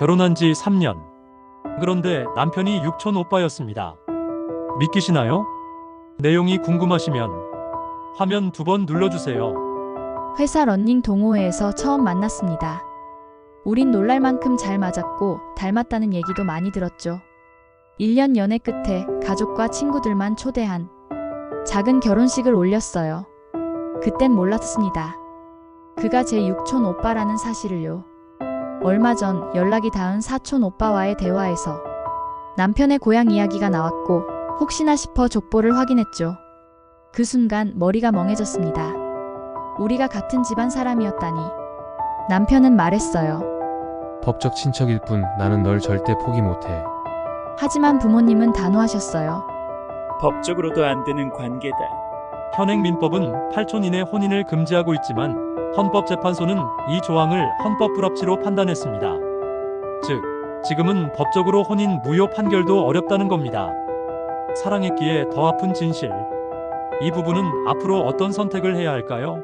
결혼한 지 3년. 그런데 남편이 육촌 오빠였습니다. 믿기시나요? 내용이 궁금하시면 화면 두 번 눌러주세요. 회사 런닝 동호회에서 처음 만났습니다. 우린 놀랄 만큼 잘 맞았고 닮았다는 얘기도 많이 들었죠. 1년 연애 끝에 가족과 친구들만 초대한 작은 결혼식을 올렸어요. 그땐 몰랐습니다. 그가 제 육촌 오빠라는 사실을요. 얼마 전 연락이 닿은 사촌 오빠와의 대화에서 남편의 고향 이야기가 나왔고 혹시나 싶어 족보를 확인했죠. 그 순간 머리가 멍해졌습니다. 우리가 같은 집안 사람이었다니. 남편은 말했어요. 법적 친척일 뿐 나는 널 절대 포기 못해. 하지만 부모님은 단호하셨어요. 법적으로도 안 되는 관계다. 현행 민법은 8촌 이내 혼인을 금지하고 있지만 헌법재판소는 이 조항을 헌법 불합치로 판단했습니다. 즉, 지금은 법적으로 혼인 무효 판결도 어렵다는 겁니다. 사랑했기에 더 아픈 진실. 이 부분은 앞으로 어떤 선택을 해야 할까요?